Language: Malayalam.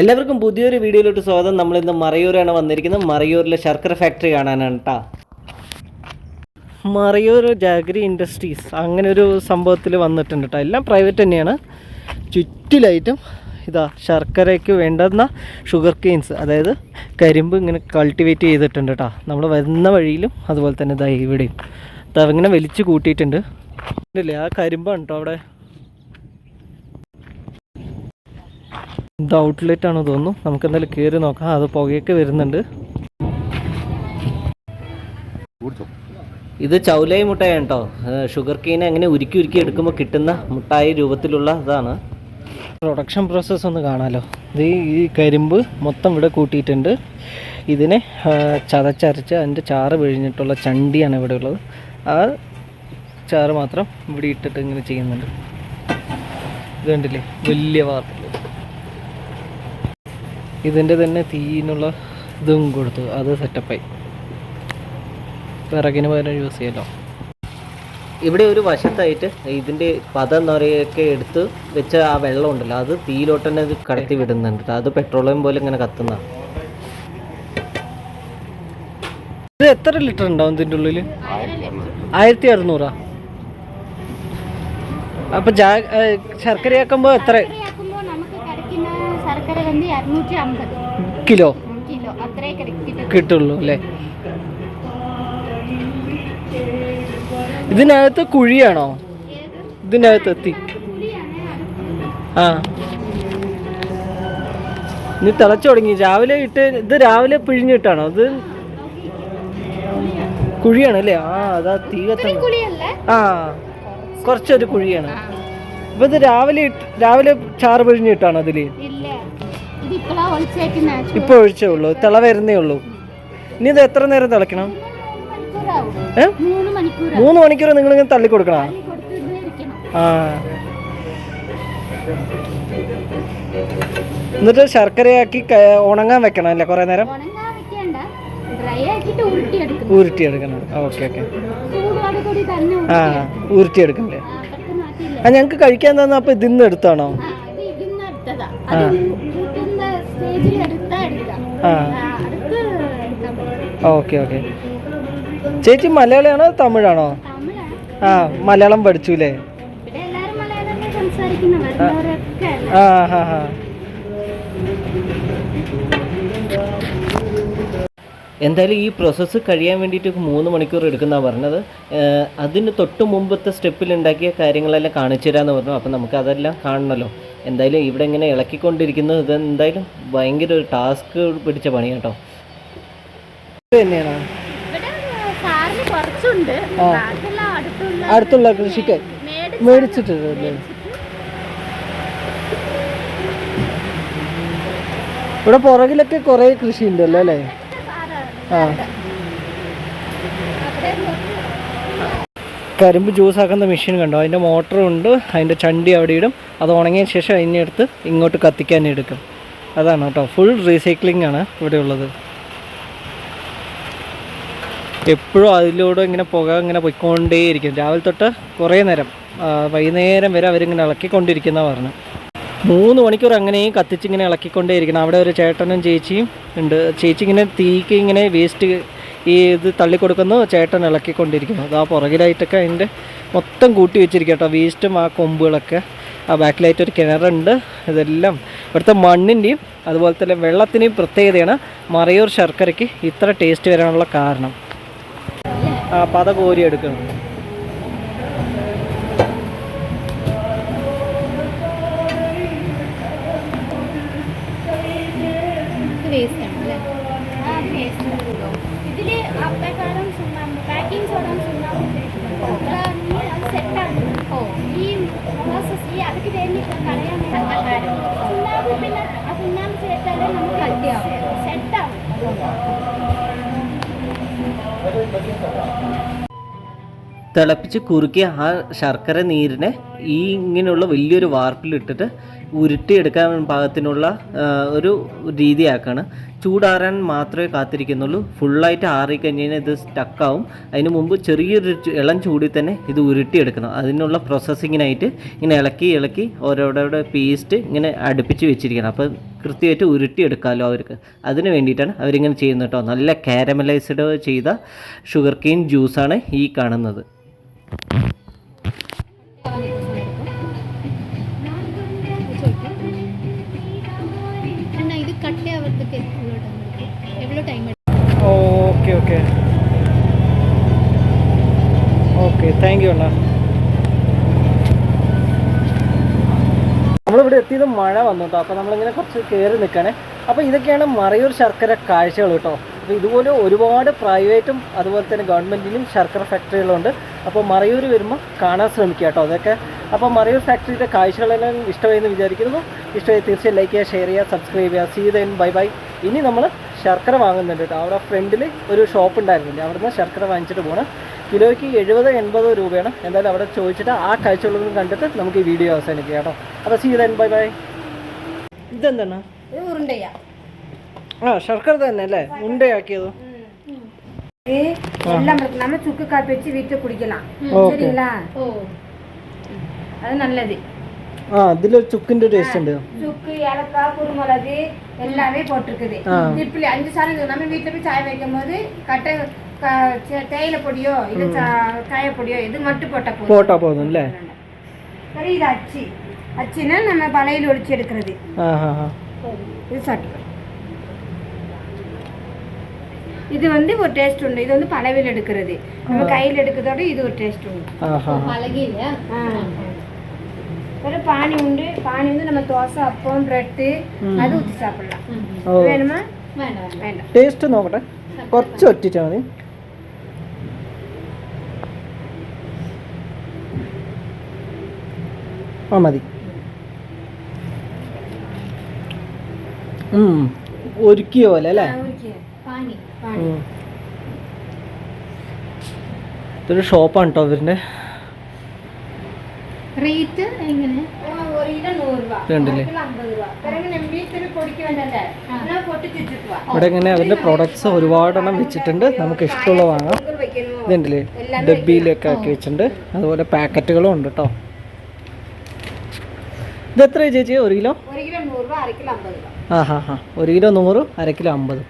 എല്ലാവർക്കും പുതിയൊരു വീഡിയോയിലോട്ട് സ്വാഗതം. നമ്മൾ ഇന്ന് മറയൂരാണ് വന്നിരിക്കുന്നത്. മറയൂരിലെ ശർക്കര ഫാക്ടറി കാണാനാണ് കേട്ടോ മറയൂർ ജാഗ്രി ഇൻഡസ്ട്രീസ് അങ്ങനെ ഒരു സംഭവത്തിൽ വന്നിട്ടുണ്ട് കേട്ടോ എല്ലാം പ്രൈവറ്റ് തന്നെയാണ്. ചുറ്റിലായിട്ടും ഇതാ ശർക്കരയ്ക്ക് വേണ്ടുന്ന ഷുഗർ കെയിൻസ് അതായത് കരിമ്പ് ഇങ്ങനെ കൾട്ടിവേറ്റ് ചെയ്തിട്ടുണ്ട് കേട്ടോ നമ്മൾ വരുന്ന വഴിയിലും അതുപോലെ തന്നെ ഇതാ ഇവിടെയും. ഇതാ വലിച്ചു കൂട്ടിയിട്ടുണ്ട്. ഇല്ലേ? ആ കരിമ്പാണ് കേട്ടോ അവിടെ. ഇത് ഔട്ട്ലെറ്റ് ആണെന്ന് തോന്നുന്നു. നമുക്ക് എന്തായാലും കയറി നോക്കാം. അത് പുകയൊക്കെ വരുന്നുണ്ട്. ഇത് ചൗലായി മുട്ടായി കേട്ടോ ഷുഗർ കെയിനെ അങ്ങനെ ഉരുക്കി ഉരുക്കി എടുക്കുമ്പോൾ കിട്ടുന്ന മുട്ടായി രൂപത്തിലുള്ള ഇതാണ്. പ്രൊഡക്ഷൻ പ്രോസസ്സ് ഒന്ന് കാണാമല്ലോ ഇത് ഈ കരിമ്പ് മൊത്തം ഇവിടെ കൂട്ടിയിട്ടുണ്ട്. ഇതിനെ ചതച്ചരച്ച് അതിന്റെ ചാറ് പിഴിഞ്ഞിട്ടുള്ള ചണ്ടിയാണ് ഇവിടെ ഉള്ളത്. ആ ചാറ് മാത്രം ഇവിടെ ഇട്ടിട്ട് ഇങ്ങനെ ചെയ്യുന്നുണ്ട്. ഇത് കണ്ടില്ലേ? വലിയ വാർപ്പിൽ ഇതിന്റെ തന്നെ തീയിനുള്ള ഇതും കൊടുത്തു. അത് സെറ്റപ്പായി. വിറകിന് പകരം യൂസ് ചെയ്യലോ. ഇവിടെ ഒരു വശത്തായിട്ട് ഇതിന്റെ പദം നിറയൊക്കെ എടുത്ത് വെച്ച ആ വെള്ളം ഉണ്ടല്ലോ അത് തീയിലോട്ട് തന്നെ കടത്തി വിടുന്നുണ്ട്. അത് പെട്രോളിയം പോലെ ഇങ്ങനെ കത്തുന്നതാണ് ഇത് എത്ര ലിറ്റർ ഉണ്ടാവും ഇതിന്റെ ഉള്ളിൽ? ആയിരത്തി അറുന്നൂറാ. അപ്പൊ ശർക്കരയാക്കുമ്പോൾ എത്ര ശർക്കരയാക്കുമ്പോ നമുക്ക് கிடைക്കുന്ന ശർക്കര வந்து இரநூற்றி ஐம்பது കിലോ കിലോ അത്രേ കിട്ടും കിട്ടുള്ളൂ അല്ലേ ഇതിനകത്ത് കുഴിയാണോ ഇതിനകത്ത് എത്തി ആ ഇനി തിളച്ചു തുടങ്ങി രാവിലെ ഇട്ട് ഇത് രാവിലെ പിഴിഞ്ഞിട്ടാണോ ഇത് കുഴിയാണ് അല്ലേ ആ അതാ തീ കത്തുന്നു കുളിയല്ല ആ കുറച്ചൊരു കുഴിയാണ് അപ്പൊ ഇത് രാവിലെ ഇട്ട് രാവിലെ ചാറ് പിഴിഞ്ഞിട്ടാണോ അതില് ഇല്ല ഇത് ഇപ്പളാ ഒളിച്ചേക്കുന്ന ഇപ്പൊ ഒഴിച്ചേ ഉള്ളൂ. തിള വരുന്നേ ഉള്ളൂ. ഇനി ഇത് എത്ര നേരം തിളക്കണം ഏ? മൂന്ന് മണിക്കൂർ നിങ്ങൾ ഇങ്ങനെ തള്ളി കൊടുക്കണം ആ. എന്നിട്ട് ശർക്കരയാക്കി ഉണങ്ങാൻ വെക്കണം അല്ലേ കുറേ നേരം? ഉരുട്ടിയെടുക്കണം. Okay okay. ആ ഉരുട്ടിയെടുക്കണം. ഉരുട്ടിയെടുക്കണല്ലേ ആ ഞങ്ങൾക്ക് കഴിക്കാൻ തന്നെ അപ്പോൾ ഇതിന്ന് എടുത്താണോ? ആ ആ. Okay okay. ചേച്ചി മലയാളിയാണോ തമിഴാണോ? ആ മലയാളം പഠിച്ചു അല്ലേ? ആ ഹാ ഹാ. എന്തായാലും ഈ പ്രോസസ്സ് കഴിയാൻ വേണ്ടിയിട്ട് മൂന്ന് മണിക്കൂർ എടുക്കുന്നതാണ് പറഞ്ഞത്. അതിന് തൊട്ട് മുമ്പത്തെ സ്റ്റെപ്പിൽ ഉണ്ടാക്കിയ കാര്യങ്ങളെല്ലാം കാണിച്ചു തരാമെന്ന് പറഞ്ഞു. അപ്പം നമുക്ക് അതെല്ലാം കാണണമല്ലോ എന്തായാലും ഇവിടെ ഇങ്ങനെ ഇളക്കിക്കൊണ്ടിരിക്കുന്നത് ഇത് എന്തായാലും ഭയങ്കര ഒരു ടാസ്ക് പിടിച്ച പണി കേട്ടോ. അടുത്തുള്ള അടുത്തുള്ള കൃഷിക്ക് മേടിച്ചിട്ടുണ്ട്. ഇവിടെ പുറകിലൊക്കെ കുറെ കൃഷി ഉണ്ടല്ലോ അല്ലേ? ആ. കരിമ്പ് ജ്യൂസ് ആക്കുന്ന മെഷീൻ കണ്ടോ? അതിന്റെ മോട്ടറും ഉണ്ട് അതിന്റെ ചണ്ടി അവിടെ ഇടും. അത് ഉണങ്ങിയ ശേഷം അതിനെ എടുത്ത് ഇങ്ങോട്ട് കത്തിക്കാൻ എടുക്കും. അതാണ് കേട്ടോ ഫുൾ റീസൈക്ലിംഗ് ആണ് ഇവിടെ ഉള്ളത്. എപ്പോഴും അതിലൂടെ ഇങ്ങനെ പുക ഇങ്ങനെ പൊയ്ക്കൊണ്ടേയിരിക്കും. രാവിലെ തൊട്ട് കുറേ നേരം വൈകുന്നേരം വരെ അവരിങ്ങനെ ഇളക്കിക്കൊണ്ടിരിക്കുന്ന പറഞ്ഞു മൂന്ന് മണിക്കൂർ അങ്ങനെയും കത്തിച്ചിങ്ങനെ ഇളക്കിക്കൊണ്ടേയിരിക്കണം. അവിടെ ഒരു ചേട്ടനും ചേച്ചിയും ഉണ്ട്. ചേച്ചി ഇങ്ങനെ തീക്ക് ഇങ്ങനെ വേസ്റ്റ് ഈ ഇത് തള്ളിക്കൊടുക്കുന്നു ചേട്ടൻ ഇളക്കിക്കൊണ്ടിരിക്കുന്നു. അത് ആ പുറകിലായിട്ടൊക്കെ അതിന്റെ മൊത്തം കൂട്ടി വെച്ചിരിക്കുക കേട്ടോ വേസ്റ്റും ആ കൊമ്പുകളൊക്കെ. ആ ബാക്കിലായിട്ട് ഒരു കിണറുണ്ട്. ഇതെല്ലാം ഇവിടുത്തെ മണ്ണിന്റെയും അതുപോലെ തന്നെ വെള്ളത്തിന്റെയും പ്രത്യേകതയാണ് മറയൂർ ശർക്കരയ്ക്ക് ഇത്ര ടേസ്റ്റ് വരാനുള്ള കാരണം. ആ പത കോരി എടുക്കണം. വേസ്റ്റ് ആണ് അല്ലേ? ആ വേസ്റ്റ് ഇതിൽ അപ്പക്കാരം സുണ്ണാമ്പ് പാക്കിംഗ് സോഡാ സുണ്ണാമ്പ് അത് ഈ പ്രോസസ് ഈ അതിക്ക് വേണ്ടി കളയാൻ അപ്പക്കാരം സുണ്ണാമ്പ് പിന്നെ ആ സുണ്ണാമ്പ് ചേർത്താലേ നമുക്ക് കട്ടിയാവും. സെറ്റാവും തിളപ്പിച്ച് കുറുക്കിയ ആ ശർക്കര നീരിനെ ഈ ഇങ്ങനെയുള്ള വലിയൊരു വാർപ്പിലിട്ടിട്ട് ഉരുട്ടിയെടുക്കാൻ പാകത്തിനുള്ള ഒരു രീതിയാക്കാണ്. ചൂടാറാൻ മാത്രമേ കാത്തിരിക്കുന്നുള്ളൂ. ഫുള്ളായിട്ട് ആറിക്കഴിഞ്ഞ് കഴിഞ്ഞാൽ ഇത് സ്റ്റക്കാവും അതിന് മുമ്പ് ചെറിയൊരു ഇളം ചൂടിൽ തന്നെ ഇത് ഉരുട്ടിയെടുക്കണം. അതിനുള്ള പ്രോസസ്സിങ്ങിനായിട്ട് ഇങ്ങനെ ഇളക്കി ഇളക്കി ഓരോടെ പേസ്റ്റ് ഇങ്ങനെ അടുപ്പിച്ച് വെച്ചിരിക്കണം. അപ്പോൾ കൃത്യമായിട്ട് ഉരുട്ടിയെടുക്കാമല്ലോ അവർക്ക്. അതിന് വേണ്ടിയിട്ടാണ് അവരിങ്ങനെ ചെയ്യുന്നത് കേട്ടോ. നല്ല കാരമലൈസ്ഡ് ചെയ്ത ഷുഗർ കെയിൻ ജ്യൂസാണ് ഈ കാണുന്നത്. இது கட்டே ஆகிறதுக்கு எவ்வளோ டைம் எடுக்கும் எவ்வளோ time okay okay okay thank you അണ്ണാ നമ്മളിവിടെ എത്തിയത് മഴ വന്നു കേട്ടോ അപ്പോൾ നമ്മളിങ്ങനെ കുറച്ച് കയറി നിൽക്കണേ അപ്പോൾ ഇതൊക്കെയാണ് മറയൂർ ശർക്കര കാഴ്ചകൾ കേട്ടോ അപ്പോൾ ഇതുപോലെ ഒരുപാട് പ്രൈവറ്റും അതുപോലെ തന്നെ ഗവൺമെൻറ്റിനും ശർക്കര ഫാക്ടറികളുണ്ട് അപ്പോൾ മറയൂർ വരുമ്പോൾ കാണാൻ ശ്രമിക്കുക കേട്ടോ അതൊക്കെ അപ്പോൾ മറയൂർ ഫാക്ടറിയുടെ കാഴ്ചകളെല്ലാം ഇഷ്ടമായെന്ന് വിചാരിക്കുന്നു ഇഷ്ടമായി തീർച്ചയായും ലൈക്ക് ചെയ്യുക ഷെയർ ചെയ്യുക സബ്സ്ക്രൈബ് ചെയ്യുക സീ ദൈൻ ബൈ ബൈ ഇനി നമ്മൾ ശർക്കര വാങ്ങുന്നുണ്ട് കേട്ടോ അവിടെ ഫ്രണ്ടിൽ ഒരു ഷോപ്പ് ഉണ്ടായിരുന്നില്ല അവിടുന്ന് ശർക്കര വാങ്ങിച്ചിട്ട് പോകണം കിലോയ്ക്ക് എഴുപത് എൺപത് രൂപയാണ് എന്തായാലും അവിടെ ചോദിച്ചിട്ട് ആ കാഴ്ചകളൊന്നും കണ്ടിട്ട് നമുക്ക് ഈ വീഡിയോ അവസാനിക്കുക കേട്ടോ അപ്പോൾ സീ ദൈൻ ബൈ ബൈ ഇതെന്താണ് ഇത് ഉരുണ്ടയാ ആ ശർക്കര തന്നെ അല്ലേ ഉണ്ടയാക്കിയത് இது எல்லாம் இருக்கு நம்ம சுக்கு காப்பி வச்சு வீட்டில் குடிக்கலாம் ஓகே. சரிங்களா ஓ அது நல்லது ആ ഇതിലൊരു ചുക്കിൻ്റെ ടേസ്റ്റ് ഉണ്ട് சுக்கு ஏலக்காய் குருமிளகு எல்லாமே போட்டிருக்குது ஆ. இப்படி அஞ்சு சாணம் இருக்குது நம்ம வீட்டில் போய் சாய வைக்கும் போது கட்டை க- சே- தேயிலை பொடியோ இல்லை சா- காயப்பொடியோ இது மட்டும் போட்டால் போதும் പോട്ടാ പോകുന്നു അല്ലേ சரி இது அச்சு அச்சுன்னா நம்ம பழையில் ஒழிச்சு எடுக்கிறது ആ ഹാ ഹാ இது சாப்பிட்டு இது வந்து ஒரு டேஸ்ட் உண்டு இது வந்து பழவில் எடுக்கிறது நம்ம கையில் எடுக்கிறதோட இது ஒரு டேஸ்ட் உண்டு ആ ഹാ ഹാ பழகில ஆ. ஒரு பானி உண்டு பானி வந்து நம்ம தோசை அப்பம் பிரெட்டு அது ஊற்றி சாப்பிடலாம் ഓ வேணுமா வேண்டாம் வேண்டாம் வேண்டாம் ടേസ്റ്റ് നോക്കട്ടെ കുറച്ച് ഒറ്റിച്ചാൽ മതി ആ മതി ഉം. ഒരുക്കിയ പോലെ അല്ലേ ஊறிக்க. பானி பானி ഉം. ഇതൊരു ഷോപ്പാണ് കേട്ടോ അവരുടെ റേറ്റ് എങ്ങനെ? ഇവിടെ ഇങ്ങനെ അവരുടെ പ്രൊഡക്ട്സ് ഒരുപാടെണ്ണം വെച്ചിട്ടുണ്ട്. നമുക്ക് ഇഷ്ടമുള്ള വാങ്ങാം. ഇതുണ്ടല്ലേ ഡബ്ബിയിലൊക്കെ ആക്കി വെച്ചിട്ടുണ്ട്. അതുപോലെ പാക്കറ്റുകളും ഉണ്ട് കേട്ടോ ഇതെത്ര ചേച്ചി? ഒരു കിലോ? ആ ഹാ ഹാ. ഒരു കിലോ നൂറ് അര കിലോ അമ്പത്.